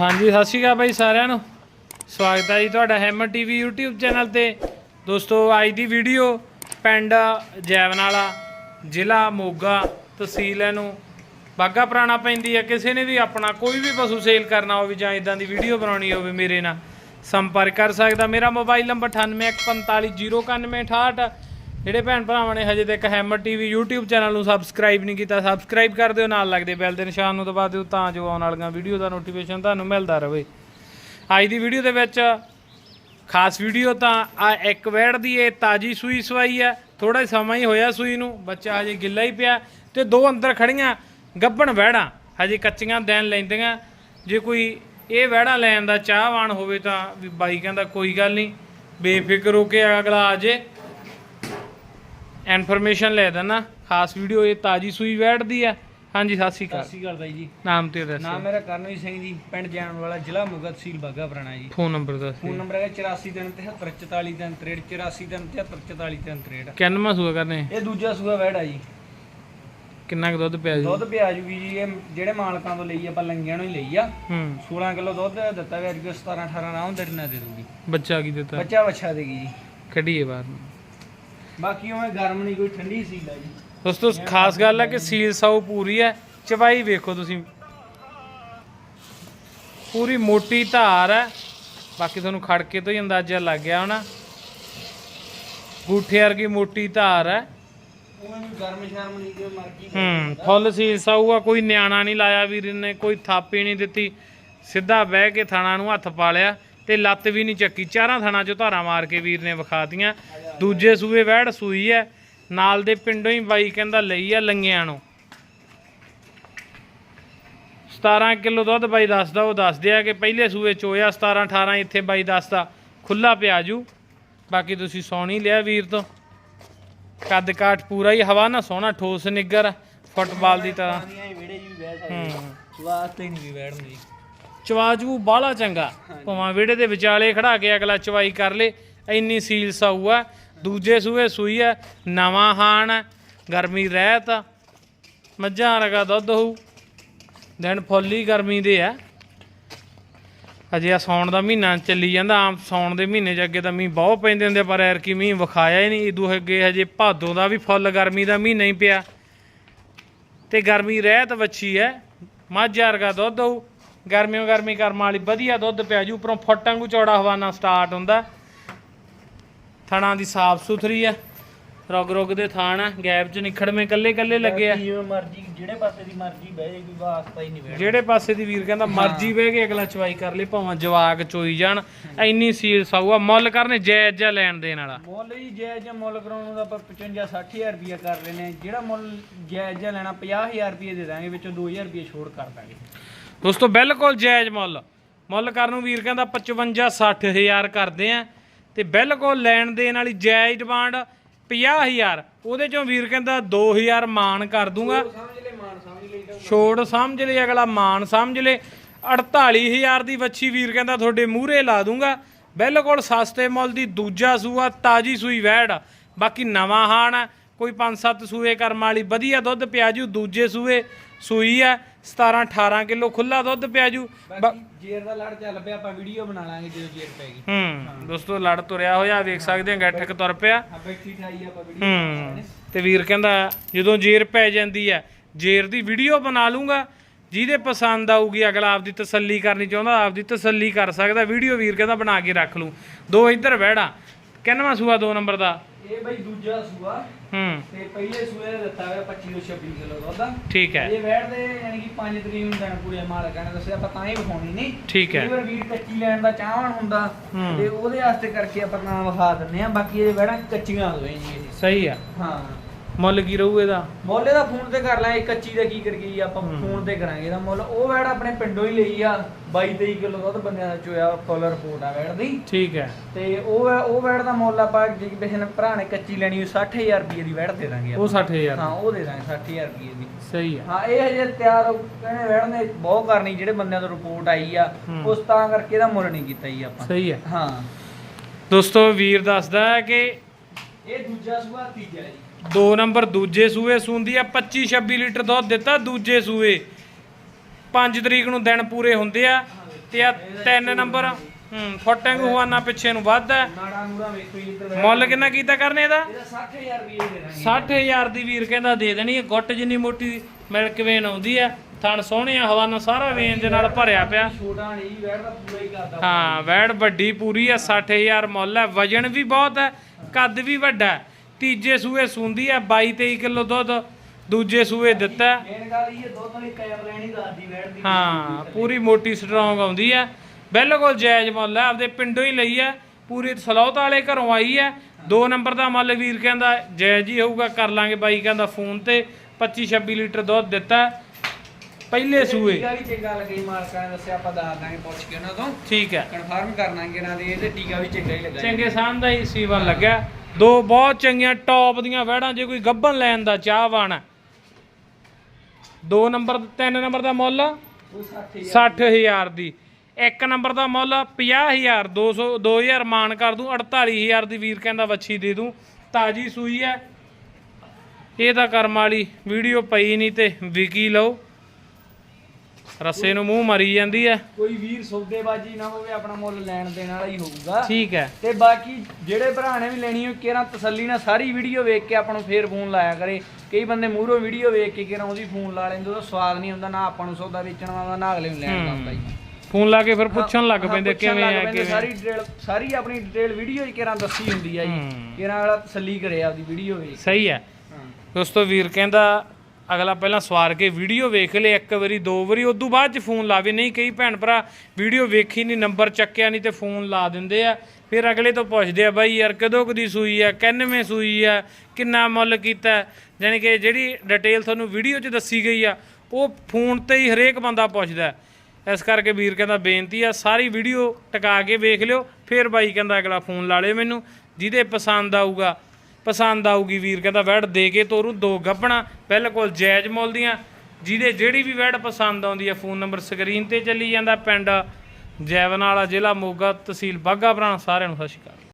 ਹਾਂਜੀ, ਸਤਿ ਸ਼੍ਰੀ ਅਕਾਲ ਬਾਈ ਸਾਰਿਆਂ ਨੂੰ। ਸਵਾਗਤ ਹੈ ਜੀ ਤੁਹਾਡਾ ਹੈਮਰ ਟੀਵੀ YouTube ਚੈਨਲ ਤੇ। ਦੋਸਤੋ, ਅੱਜ ਦੀ ਵੀਡੀਓ ਪਿੰਡ ਜੈਵਨਾਲਾ, ਜ਼ਿਲ੍ਹਾ ਮੋਗਾ ਤਹਿਸੀਲ ਹੈ ਨੂੰ ਬਾਗਾ ਪੁਰਾਣਾ ਪੈਂਦੀ ਹੈ, ਕਿਸੇ ਨੇ ਵੀ ਆਪਣਾ ਕੋਈ ਵੀ ਪਸ਼ੂ ਸੇਲ ਕਰਨਾ ਹੋਵੇ ਜਾਂ ਇਦਾਂ ਦੀ ਵੀਡੀਓ ਬਣਾਉਣੀ ਹੋਵੇ ਮੇਰੇ ਨਾਲ ਸੰਪਰਕ ਕਰ ਸਕਦਾ। ਮੇਰਾ ਮੋਬਾਈਲ ਨੰਬਰ 9815409168 ਜਿਹੜੇ ਭੈਣ ਭਰਾਵਾਂ ਨੇ ਹਜੇ ਤੱਕ ਹੈਮਰ ਟੀਵੀ YouTube ਚੈਨਲ ਨੂੰ ਸਬਸਕ੍ਰਾਈਬ ਨਹੀਂ ਕੀਤਾ ਸਬਸਕ੍ਰਾਈਬ ਕਰ ਦਿਓ, ਨਾਲ ਲੱਗਦੇ ਬੈਲ ਦੇ ਨਿਸ਼ਾਨ ਨੂੰ ਦਬਾ ਦਿਓ ਤਾਂ ਜੋ ਆਉਣ ਵਾਲੀਆਂ ਵੀਡੀਓ ਦਾ ਨੋਟੀਫਿਕੇਸ਼ਨ ਤੁਹਾਨੂੰ ਮਿਲਦਾ ਰਹੇ। ਅੱਜ ਦੀ ਵੀਡੀਓ ਦੇ ਵਿੱਚ ਖਾਸ ਵੀਡੀਓ ਤਾਂ ਆ ਇੱਕ ਵੈੜ ਦੀ, ਇਹ ਤਾਜੀ ਸੂਈ ਸਵਾਈ ਹੈ ਥੋੜਾ ਸਮਾਂ ਹੀ ਹੋਇਆ ਸੂਈ ਨੂੰ, ਬੱਚਾ ਹਜੇ ਗਿੱਲਾ ਹੀ ਪਿਆ ਤੇ ਦੋ ਅੰਦਰ ਖੜੀਆਂ ਗੱਬਣ ਵੈੜਾਂ, ਹਜੇ ਕੱਚੀਆਂ ਦੇਣ ਲੈਂਦੀਆਂ। ਜੇ ਕੋਈ ਇਹ ਵੈੜਾਂ ਲੈਣ ਦਾ ਚਾਹਵਾਨ ਹੋਵੇ ਤਾਂ ਵੀ ਬਾਈ ਕਹਿੰਦਾ ਕੋਈ ਗੱਲ ਨਹੀਂ, ਬੇਫਿਕਰ ਹੋ ਕੇ ਅਗਲਾ ਆ ਜੇ। ਇਨਫੋਰਮੇਸ਼ਨ ਲੈ ਦੇਣਾ ਖਾਸ ਵੀਡੀਓ ਇਹ ਤਾਜੀ ਸੂਈ ਵੈੜ ਦੀ ਹੈ ਹਾਂਜੀ ਸਤਿ ਸ਼੍ਰੀ ਸਤਿ ਅਕਾਲ ਸ਼੍ਰੀ ਅਕਾਲ ਬਾਈ ਜੀ। ਨਾਮ ਤੇ ਦੱਸੋ। ਨਾਮ ਮੇਰਾ ਕਰਨਵੀਰ ਸਿੰਘ ਜੀ ਪਿੰਡ ਜਾਣ ਵਾਲਾ ਜ਼ਿਲ੍ਹਾ ਮੋਗਾ ਤਹਿਸੀਲ ਬਾਗਾ ਪੁਰਾਣਾ ਜੀ। ਫੋਨ ਨੰਬਰ ਦੱਸ ਫੋਨ ਨੰਬਰ ਹੈਗਾ 8437744363 8437744363 ਕਿੰਨਵਾਂ ਸੂਆ ਕਰਨੇ? ਇਹ ਦੂਜਾ ਸੂਆ ਵੈੜਾ ਜੀ। ਕਿੰਨਾ ਕੁ ਦੁੱਧ ਪਿਆ ਜੀ? ਦੁੱਧ ਪਿਆ ਜੂਗੀ ਜੀ ਇਹ ਜਿਹੜੇ ਮਾਲਕਾਂ ਤੋਂ ਲਈ ਆਪਾਂ ਲੰਗਿਆਂ ਨੂੰ ਹੀ ਲਈ ਆ। ਹੂੰ। 16 ਕਿਲੋ ਦੁੱਧ ਦਿੱਤਾ ਵੀ ਅੱਜ 17 18 ਰਾਉਂਡ ਦੇ ਨਾਲ ਦੇ ਦੂਗੀ ਬੱਚਾ ਕੀ ਦਿੱਤਾ? ਬੱਚਾ ਵੱਛਾ ਦੇਗੀ ਜੀ। ਕੱਢੀਏ ਬਾਹਰ ਨੂੰ। ਬਾਕੀ ਉਵੇਂ ਗਰਮ ਨਹੀਂ ਕੋਈ ਠੰਡੀ ਸੀ ਜੀ। ਦੋਸਤੋ ਖਾਸ ਗੱਲ ਹੈ ਕਿ ਸੀਲ ਸਾਊ ਪੂਰੀ ਹੈ ਚਵਾਈ ਵੇਖੋ ਤੁਸੀਂ। ਪੂਰੀ ਮੋਟੀ ਧਾਰ ਹੈ ਬਾਕੀ ਤੁਹਾਨੂੰ ਖੜਕੇ ਤੋਂ ਹੀ ਅੰਦਾਜ਼ਾ ਲੱਗ ਗਿਆ ਹੋਣਾ। ਗੂਠੇ ਵਰਗੀ ਮੋਟੀ ਧਾਰ ਹੈ ਹੂੰ ਫੁੱਲ ਸੀਲ ਸਾਊ ਆ। ਕੋਈ ਨਿਆਣਾ ਨਹੀਂ ਲਾਇਆ ਵੀਰ ਨੇ ਕੋਈ ਥਾਪੀ ਨਹੀਂ ਦਿੱਤੀ। ਸਿੱਧਾ ਬਹਿ ਕੇ ਥਾਣਾ ਨੂੰ ਹੱਥ ਪਾ ਲਿਆ। ਤੇ ਲੱਤ ਵੀ ਨਹੀਂ ਚੱਕੀ। ਚਾਰਾਂ ਥਾਣਾ ਚੋਂ ਧਾਰਾਂ ਮਾਰ ਕੇ ਵੀਰ ਨੇ ਵਿਖਾਤੀਆਂ। ਦੂਜੇ ਸੂਏ ਵਹਿੜ ਸੂਈ ਹੈ। ਨਾਲ ਦੇ ਪਿੰਡੋਂ ਹੀ ਬਾਈ ਕਹਿੰਦਾ ਲਈ ਆ ਲੰਗਿਆਂ ਨੂੰ। 17 ਕਿਲੋ ਦੁੱਧ ਬਾਈ ਦੱਸਦਾ ਉਹ ਦੱਸਦੇ ਆ ਕਿ ਪਹਿਲੇ ਸੂਏ ਚੋਇਆ 17 18 ਇੱਥੇ ਬਾਈ ਦੱਸਦਾ ਖੁੱਲਾ ਪਿਆ ਜੂ। ਬਾਕੀ ਤੁਸੀਂ ਸੌਣੀ ਲਿਆ ਵੀਰ ਤੋਂ। ਕੱਦ ਕਾਠ ਪੂਰਾ ਹੀ ਹਵਾ ਨਾ ਸੋਹਣਾ ਠੋਸ ਨਿੱਗਰ ਫੁੱਟਬਾਲ ਦੀ ਤਰ੍ਹਾਂ। ਹੀ। ਵਾਸਤੇ ਨਹੀਂ ਵੀ ਬੈਠਣ ਚਵਾਜੂ ਬਾਹਲਾ ਚੰਗਾ। ਭਾਵੇਂ ਵਿਹੜੇ ਦੇ ਵਿਚਾਲੇ ਖੜਾ ਕੇ ਅਗਲਾ ਚਵਾਈ ਕਰ ਲੇ ਇੰਨੀ ਸੀਲ ਸਾਊ ਆ। ਦੂਜੇ ਸੂਏ ਸੂਈ ਆ ਨਵਾਂ ਹਾਣ ਆ, ਗਰਮੀ ਰਹਿਤ ਆ, ਮੱਝਾਂ ਰਗਾ ਦੁੱਧ ਹੋਊ। ਦਿਨ ਫੁੱਲੀ ਗਰਮੀ ਦੇ ਆ। ਅਜੇ ਆ ਸੌਣ ਦਾ ਮਹੀਨਾ ਚੱਲੀ ਜਾਂਦਾ ਆਮ ਸੌਣ ਦੇ ਮਹੀਨੇ 'ਚ ਅੱਗੇ ਤਾਂ ਮੀਂਹ ਬਹੁਤ ਪੈਂਦੇ ਹੁੰਦੇ ਪਰ ਐਰਕੀ ਮੀਂਹ ਵਿਖਾਇਆ ਹੀ ਨਹੀਂ। ਇਦੋਂ ਅੱਗੇ ਹਜੇ ਭਾਦੋਂ ਦਾ ਵੀ ਫੁੱਲ ਗਰਮੀ ਦਾ ਮਹੀਨਾ ਹੀ ਪਿਆ। ਤੇ ਗਰਮੀ ਰਹਿਤ ਵੱਛੀ ਐ ਮੱਝ ਵਰਗਾ ਦੁੱਧ ਹੋਊ ਗਰਮੀਓ ਗਰਮੀ ਕਰਮ ਵਾਲੀ ਵਧੀਆ ਦੁੱਧ ਪਿਆ ਜੂ ਉੱਪਰੋਂ ਫੁੱਟ ਵਾਂਗੂ ਚੌੜਾ ਹਵਾਨਾ ਸਟਾਰਟ ਹੁੰਦਾ। ਥਣਾ ਦੀ ਸਾਫ਼ ਸੁਥਰੀ ਆ ਰੁਗ ਰੁਗ ਦੇ ਥਾਣ ਆ ਗੈਪ ਚ ਨਿਖੜਵੇਂ ਕੱਲੇ ਕੱਲੇ ਲੱਗੇ ਆ। ਜਿਵੇਂ ਮਰਜ਼ੀ ਜਿਹੜੇ ਪਾਸੇ ਦੀ ਮਰਜ਼ੀ ਬਹਿ ਜੇ ਕੋਈ ਵਾਸਤਾ ਹੀ ਨਹੀਂ ਬੈਠ ਜਿਹੜੇ ਪਾਸੇ ਦੀ ਵੀਰ ਕਹਿੰਦਾ ਮਰਜ਼ੀ ਬਹਿ ਕੇ ਅਗਲਾ ਚਵਾਈ ਕਰ ਲੇ ਭਾਵੇਂ ਜਵਾਕ ਚੋਈ ਜਾਣ ਸਾਊ ਆ ਮੁੱਲ ਕਰਨੇ ਜਾਇਜ਼ ਜਿਹਾ ਲੈਣ ਦੇਣ ਵਾਲਾ। ਮੁੱਲ ਜੀ ਜਾਇਜ਼ ਜਿਹਾ ਮੁੱਲ ਕਰਾਉਣ ਨੂੰ ਤਾਂ ਆਪਾਂ 55 60000 ਰੁਪਏ ਕਰ ਲੈਨੇ ਜਿਹੜਾ ਮੁੱਲ ਜਾਇਜ਼ ਜਿਹਾ ਲੈਣਾ 50000 ਰੁਪਏ ਦੇ ਦਾਂਗੇ ਵਿੱਚੋਂ 2000 ਰੁਪਏ ਛੋੜ ਕਰ ਦਾਂਗੇ। ਦੋਸਤੋ ਬਿਲਕੁਲ ਜਾਇਜ਼ ਮੁੱਲ। ਮੁੱਲ ਕਰਨ ਨੂੰ ਵੀਰ ਕਹਿੰਦਾ 55 60000 ਕਰਦੇ ਆ। ਤੇ ਬਿਲਕੁਲ ਲੈਣ ਦੇਣ ਵਾਲੀ ਜਾਇਜ਼ ਡਿਮਾਂਡ 50000 ਉਹਦੇ ਚੋਂ ਵੀਰ ਕਹਿੰਦਾ 2000 ਮਾਨ ਕਰ ਦੂੰਗਾ। ਸਮਝ ਲਈ ਛੋੜ ਸਮਝ ਲੈ ਅਗਲਾ ਮਾਨ ਸਮਝ ਲੈ। 48000 ਦੀ ਵੱਛੀ ਵੀਰ ਕਹਿੰਦਾ ਤੁਹਾਡੇ ਮੂਹਰੇ ਲਾ ਦੂੰਗਾ। ਬਿਲਕੁਲ ਸਸਤੇ ਮੁੱਲ ਦੀ ਦੂਜਾ ਸੂਆ ਤਾਜੀ ਸੂਈ ਵੈੜ। ਬਾਕੀ ਨਵਾਂ ਹਾਣ ਕੋਈ 5-7 ਸੂਏ ਕਰਮ ਵਾਲੀ ਵਧੀਆ ਦੁੱਧ ਪਿਆ ਜੂ ਦੂਜੇ ਸੂਏ ਸੂਈ ਆ 17-18 ਕਿਲੋ ਖੁੱਲਾ ਦੁੱਧ ਪਿਆ ਜੂ। ਬਾਕੀ ਜੇਰ ਦਾ ਲੜ ਚੱਲ ਪਿਆ ਆਪਾਂ ਵੀਡੀਓ ਬਣਾ ਲਾਂਗੇ ਜਦੋਂ ਜੇਰ ਪੈਗੀ ਹੂੰ ਦੋਸਤੋ ਲੜ ਤੁਰਿਆ ਹੋਇਆ ਵੇਖ ਸਕਦੇ ਆ ਗੱਠਕ ਤੁਰ ਪਿਆ। ਆ ਬੈਠੀ ਠਾਈ ਆਪਾਂ ਵੀਡੀਓ ਹੂੰ ਤੇ ਵੀਰ ਕਹਿੰਦਾ ਜਦੋਂ ਜੇਰ ਪੈ ਜਾਂਦੀ ਹੈ ਜੇਰ ਦੀ ਵੀਡੀਓ ਬਣਾ ਲੂੰਗਾ। ਜਿਹਦੇ ਪਸੰਦ ਆਊਗੀ ਅਗਲਾ ਆਪਦੀ ਤਸੱਲੀ ਕਰਨੀ ਚਾਹੁੰਦਾ ਆਪਦੀ ਤਸੱਲੀ ਕਰ ਸਕਦਾ ਵੀਡੀਓ ਵੀਰ ਕਹਿੰਦਾ ਬਣਾ ਕੇ ਰੱਖ ਲੂੰ। ਦੋ ਇੱਧਰ ਵਹਿੜਾ ਕਿੰਨਵਾਂ ਸੂਆ ਦੋ ਨੰਬਰ ਦਾ? ਇਹ ਬਈ ਦੂਜਾ ਸੂਆ। ਹੂੰ। ਤੇ ਪਹਿਲੇ ਸੂਏ ਦਾ ਦਿੱਤਾ ਹੋਇਆ 25 ਤੋਂ 26 ਕਿਲੋ ਦੁੱਧ। ਠੀਕ ਹੈ। ਇਹ ਵੈਟ ਦੇ ਯਾਨੀ ਕਿ 5 ਤਰੀਕ ਨੂੰ ਦੇਣ ਪੂਰੇ ਮਾਲਕ ਨੇ ਦੱਸਿਆ ਆਪਾਂ ਤਾਂ ਹੀ ਵਿਖਾਉਣੀ ਨਹੀਂ। ਠੀਕ ਹੈ। ਕਈ ਵਾਰ ਕੱਚੀ ਲੈਣ ਦਾ ਚਾਹਵਣ ਹੁੰਦਾ। ਤੇ ਉਹਦੇ ਵਾਸਤੇ ਕਰਕੇ ਆਪਾਂ ਤਾਂ ਵਿਖਾ ਦਿੰਨੇ ਆ ਬਾਕੀ ਇਹ ਵੈੜਾਂ ਕੱਚੀਆਂ ਦੋਏ ਜੀ। ਸਹੀ ਆ। ਹਾਂ। ਮੁੱਲ ਕੀ ਰਹੂ ਇਹਦਾ? ਮੁੱਲ ਇਹਦਾ ਫੋਨ ਤੇ ਕਰ ਲਾਂ ਇਹ ਕੱਚੀ ਦਾ ਕੀ ਕਰੀਏ ਜੀ ਆਪਾਂ ਫੋਨ ਤੇ ਕਰਾਂਗੇ ਇਹਦਾ ਮੁੱਲ। ਉਹ ਵੈੜ ਆਪਣੇ ਪਿੰਡੋਂ ਹੀ ਲਈ ਆ 22 23 ਕਿਲੋ ਦੁੱਧ ਬੰਦਿਆਂ ਦਾ ਚੋਇਆ ਫੁੱਲ ਰਿਪੋਰਟ ਆ ਵੈੜ ਦੀ। ਠੀਕ ਹੈ। ਤੇ ਉਹ ਉਹ ਵੈੜ ਦਾ ਮੁੱਲ ਆਪਾਂ ਜੇ ਕਿਸੇ ਨੇ ਭਰਾ ਨੇ ਕੱਚੀ ਲੈਣੀ ਹੋਈ 60000 ਰੁਪਏ ਦੀ ਵੈੜ ਦੇ ਦਾਂਗੇ ਉਹ ਆਪਾਂ 60000 ਹਾਂ ਉਹ ਦੇ ਦਾਂਗੇ 60000 ਰੁਪਏ ਦੀ। ਸਹੀ ਆ। ਹਾਂ ਇਹ ਹਜੇ ਤਿਆਰ ਕਹਿੰਦੇ ਵੈੜ ਨੇ ਬਹੁਤ ਕਰਨੀ ਜਿਹੜੇ ਬੰਦਿਆਂ ਤੋਂ ਰਿਪੋਰਟ ਆਈ ਆ ਹੂੰ। ਉਸ ਤਾਂ ਕਰਕੇ ਇਹਦਾ ਮੁੱਲ ਨਹੀਂ ਕੀਤਾ ਜੀ ਆਪਾਂ। ਸਹੀ ਹੈ ਹਾਂ। ਦੋਸਤੋ ਵੀਰ ਦੱਸਦਾ ਹੈ ਕਿ ਇਹ ਦੂਜਾ ਸੂਆ ਤੀਜਾ ਜੀ। ਦੋ ਨੰਬਰ ਦੂਜੇ ਸੂਏ ਸੂੰਦੀ ਆ 25 26 ਲੀਟਰ ਦੁੱਧ ਦਿੱਤਾ ਦੂਜੇ ਸੂਏ। 5 ਤਰੀਕ ਨੂੰ ਦਿਨ ਪੂਰੇ ਹੁੰਦੇ ਆ ਤੇ ਆ ਤਿੰਨ ਨੰਬਰ ਹੂੰ ਫੁੱਟਿੰਗ ਹਵਾਨਾ ਪਿੱਛੇ ਨੂੰ ਵੱਧ ਹੈ ਮੁੱਲ ਕਿੰਨਾ ਕੀਤਾ ਕਰਨੇ ਇਹਦਾ ਇਹਦਾ 60000 ਰੁਪਏ ਦੇ ਦਾਂਗੇ। 60000 ਦੀ ਵੀਰ ਕਹਿੰਦਾ ਦੇ ਦੇਣੀ ਹੈ ਗੁੱਟ ਜਿੰਨੀ ਮੋਟੀ ਮਿਲਕ ਵੇਨ ਆਉਂਦੀ ਹੈ ਥਣ ਸੋਹਣਿਆ ਹਵਾਨਾ ਸਾਰਾ ਵੇਨ ਦੇ ਨਾਲ ਭਰਿਆ ਪਿਆ। ਛੋਟਾ ਨਹੀਂ ਵੈੜ ਦਾ ਪੂਰਾ ਹੀ ਕਰਦਾ ਹਾਂ ਵੈੜ ਵੱਡੀ ਪੂਰੀ ਹੈ 60000 ਮੁੱਲ ਹੈ ਵਜਨ ਵੀ ਬਹੁਤ ਹੈ ਕੱਦ ਵੀ ਵੱਡਾ। ਹੈ ਤੀਜੇ ਸੂਏ ਸੁੰਦੀ ਹੈ 22 23 ਕਿਲੋ ਦੁੱਧ ਦੂਜੇ ਸੂਏ ਦਿੱਤਾ। ਮੇਨ ਗੱਲ ਇਹ ਦੁੱਧ ਵਾਲੀ ਕੈਬ ਲੈਣੀ ਦੱਸਦੀ ਵੈੜ ਦੀ ਹਾਂ ਪੂਰੀ ਮੋਟੀ ਸਟਰੋਂਗ ਆਉਂਦੀ ਹੈ ਬਿਲਕੁਲ ਜਾਇਜ਼ ਮੁੱਲ ਹੈ ਆਪਦੇ ਪਿੰਡੋਂ ਹੀ ਲਈ ਹੈ ਪੂਰੀ ਸਲੌਤ ਵਾਲੇ ਘਰੋਂ ਆਈ ਹੈ ਦੋ ਨੰਬਰ ਦਾ ਮੁੱਲ ਵੀਰ ਕਹਿੰਦਾ ਜਾਇਜ਼ ਹੀ ਹੋਊਗਾ ਕਰ ਲਾਂਗੇ ਬਾਈ ਕਹਿੰਦਾ ਫੋਨ ਤੇ 25 26 ਲੀਟਰ ਦੁੱਧ ਦਿੱਤਾ। ਪਹਿਲੇ ਸੂਏ। ਟੀਕਾ ਵੀ ਚੰਗਾ ਲੱਗੀ ਮਾਲਕਾਂ ਨੇ ਦੱਸਿਆ ਆਪਾਂ ਦੱਸ ਦਾਂਗੇ ਪੁੱਛ ਕੇ ਉਹਨਾਂ ਤੋਂ। ਠੀਕ ਹੈ ਕਨਫਰਮ ਕਰਨਾ ਕਿ ਇਹਨਾਂ ਦੇ ਇਹਦੇ ਟੀਕਾ ਵੀ ਚੰਗਾ ਹੀ ਲੱਗਾ। ਚੰਗੇ ਦਾ ਹੀ ਸੀਵਨ ਲੱਗਿਆ। ਦੋ ਬਹੁਤ ਚੰਗੀਆਂ ਟੌਪ ਦੀਆਂ ਵਹਿੜਾਂ, ਜੇ ਕੋਈ ਗੱਭਣ ਲੈਣ ਦਾ ਚਾਹਵਾਨ ਹੈ। ਦੋ ਨੰਬਰ, ਤਿੰਨ ਨੰਬਰ ਦਾ ਮੁੱਲ ਉਹ 60 60000 ਦੀ। ਇੱਕ ਨੰਬਰ ਦਾ ਮੁੱਲ 50000 200 2000 ਮਾਨ ਕਰ ਦੂੰ 48000 ਦੀ ਵੀਰ ਕਹਿੰਦਾ ਵੱਛੀ ਦੇ ਦੂੰ। ਤਾਜੀ ਸੂਈ ਹੈ। ਇਹ ਤਾਂ ਕਰਮ ਵਾਲੀ ਵੀਡੀਓ ਪਈ ਨਹੀਂ ਤੇ ਵਿਕੀ ਲਓ। ਰੱਸੇ ਨੂੰ ਮੂੰਹ ਮਾਰੀ ਜਾਂਦੀ ਹੈ। ਕੋਈ ਵੀਰ ਸੌਦੇਬਾਜੀ ਨਾ ਹੋਵੇ ਆਪਣਾ ਮੁੱਲ ਲੈਣ ਦੇਣ ਵਾਲਾ ਹੀ ਹੋਊਗਾ। ਠੀਕ ਹੈ। ਤੇ ਬਾਕੀ ਜਿਹੜੇ ਭਰਾ ਨੇ ਵੀ ਲੈਣੀ ਹੋ ਕਿਹੜਾ ਤਸੱਲੀ ਨਾਲ ਸਾਰੀ ਵੀਡੀਓ ਵੇਖ ਕੇ ਆਪਾਂ ਨੂੰ ਫੇਰ ਫੋਨ ਲਾਇਆ ਕਰੇ। ਕਈ ਬੰਦੇ ਮੂਹਰੋਂ ਵੀਡੀਓ ਵੇਖ ਕੇ ਕਿਹੜਾ ਉਹਦੀ ਫੋਨ ਲਾ ਲੈਂਦੇ ਉਹਦਾ ਸਵਾਦ ਨਹੀਂ ਹੁੰਦਾ ਨਾ ਆਪਾਂ ਨੂੰ ਸੌਦਾ ਵੇਚਣ ਦਾ ਨਾ ਅਗਲੇ ਨੂੰ ਲੈਣ ਦਾ ਹੁੰਦਾ ਜੀ। ਫੋਨ ਲਾ ਕੇ ਫਿਰ ਪੁੱਛਣ ਲੱਗ ਪੈਂਦੇ ਕਿਵੇਂ ਆ ਕਿਵੇਂ? ਸਾਰੀ ਡਿਟੇਲ ਸਾਰੀ ਆਪਣੀ ਡਿਟੇਲ ਵੀਡੀਓ ਹੀ ਕਿਹੜਾ ਦੱਸੀ ਹੁੰਦੀ ਆ ਜੀ। ਕਿਹੜਾ ਅਗਲਾ ਤਸੱਲੀ ਕਰੇ ਆਪਦੀ ਵੀਡੀਓ ਵੇਖ ਸਹੀ ਹੈ। ਹਾਂ। ਦੋਸਤੋ ਵੀਰ ਕਹਿੰਦਾ ਅਗਲਾ ਪਹਿਲਾਂ ਸਵਾਰ ਕੇ ਵੀਡੀਓ ਵੇਖ ਲੇ, ਇੱਕ ਵਾਰੀ, ਦੋ ਵਾਰੀ, ਉਦੋਂ ਬਾਅਦ ਚ ਫੋਨ ਲਾਵੇ। ਨਹੀਂ ਕਈ ਭੈਣ ਭਰਾ, ਵੀਡੀਓ ਵੇਖੀ ਨਹੀਂ ਨੰਬਰ ਚੱਕਿਆ ਨਹੀਂ ਤੇ ਫੋਨ ਲਾ ਦਿੰਦੇ ਆ। ਫਿਰ ਅਗਲੇ ਤੋਂ ਪੁੱਛਦੇ ਆ, ਬਾਈ ਯਾਰ, ਕਦੋਂ ਕਦੀ ਸੂਈ ਆ? ਕਿੰਨਵੇਂ ਸੂਈ ਆ? ਕਿੰਨਾ ਮੁੱਲ ਕੀਤਾ? ਹੈ? ਯਾਨੀ ਕਿ ਜਿਹੜੀ ਡਿਟੇਲ ਤੁਹਾਨੂੰ ਵੀਡੀਓ 'ਚ ਦੱਸੀ ਗਈ ਆ, ਉਹ ਫੋਨ ਤੇ ਹੀ ਹਰੇਕ ਬੰਦਾ ਪੁੱਛਦਾ ਇਸ ਕਰਕੇ ਵੀਰ ਕਹਿੰਦਾ, ਬੇਨਤੀ ਆ, ਸਾਰੀ ਵੀਡੀਓ ਟਿਕਾ ਕੇ ਵੇਖ ਲਿਓ, ਫਿਰ ਬਾਈ ਕਹਿੰਦਾ ਅਗਲਾ ਫੋਨ ਲਾ ਲਿਓ ਮੈਨੂੰ, ਜਿਹਦੇ ਪਸੰਦ ਆਊਗਾ ਪਸੰਦ ਆਊਗੀ ਵੀਰ, ਕਹਿੰਦਾ ਵੈੜ ਦੇ ਕੇ ਤੋਰੂ ਦੋ ਗੱਬਣਾ ਬਿਲਕੁਲ ਜਾਇਜ਼ ਮੁੱਲ ਦੀਆਂ। ਜਿਹਦੇ ਜਿਹੜੀ ਵੀ ਵੈੜ ਪਸੰਦ ਆਉਂਦੀ ਆ, ਫੋਨ ਨੰਬਰ ਸਕਰੀਨ ਤੇ ਚੱਲੀ ਜਾਂਦਾ ਪਿੰਡ ਜੈਵਨ ਵਾਲਾ ਜ਼ਿਲ੍ਹਾ ਮੋਗਾ ਤਹਿਸੀਲ ਬਾਘਾ ਪੁਰਾਣਾ ਸਾਰਿਆਂ ਨੂੰ ਸਤਿ ਸ਼੍ਰੀ ਅਕਾਲ।